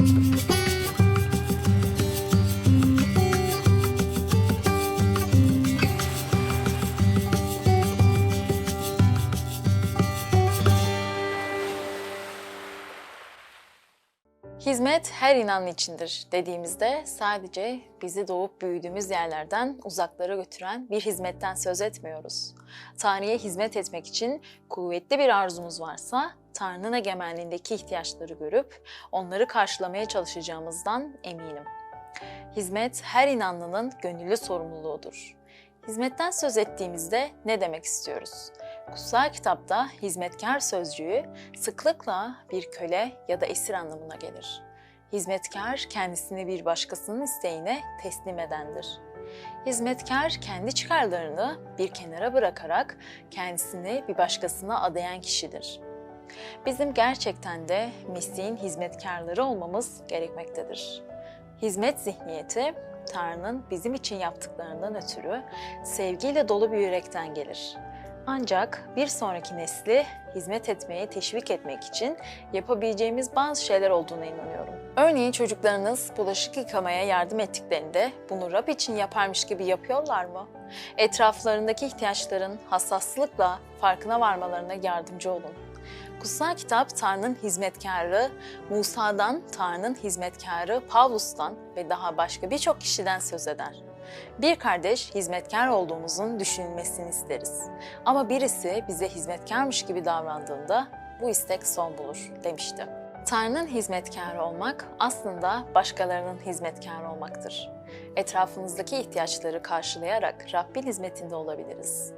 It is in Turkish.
Thank you. Hizmet her inanın içindir dediğimizde sadece bizi doğup büyüdüğümüz yerlerden uzaklara götüren bir hizmetten söz etmiyoruz. Tanrı'ya hizmet etmek için kuvvetli bir arzumuz varsa Tanrı'nın egemenliğindeki ihtiyaçları görüp onları karşılamaya çalışacağımızdan eminim. Hizmet her inanlının gönüllü sorumluluğudur. Hizmetten söz ettiğimizde ne demek istiyoruz? Kutsal kitapta hizmetkar sözcüğü sıklıkla bir köle ya da esir anlamına gelir. Hizmetkar kendisini bir başkasının isteğine teslim edendir. Hizmetkar kendi çıkarlarını bir kenara bırakarak kendisini bir başkasına adayan kişidir. Bizim gerçekten de Mesih'in hizmetkarları olmamız gerekmektedir. Hizmet zihniyeti Tanrı'nın bizim için yaptıklarından ötürü sevgiyle dolu bir yürekten gelir. Ancak bir sonraki nesli hizmet etmeye teşvik etmek için yapabileceğimiz bazı şeyler olduğuna inanıyorum. Örneğin çocuklarınız bulaşık yıkamaya yardım ettiklerinde bunu Rab için yaparmış gibi yapıyorlar mı? Etraflarındaki ihtiyaçların hassaslıkla farkına varmalarına yardımcı olun. Kutsal kitap Tanrı'nın hizmetkarı Musa'dan, Tanrı'nın hizmetkarı Pavlus'tan ve daha başka birçok kişiden söz eder. Bir kardeş hizmetkar olduğumuzun düşünülmesini isteriz. Ama birisi bize hizmetkarmış gibi davrandığında bu istek son bulur demişti. Tanrı'nın hizmetkarı olmak aslında başkalarının hizmetkarı olmaktır. Etrafımızdaki ihtiyaçları karşılayarak Rabbin hizmetinde olabiliriz.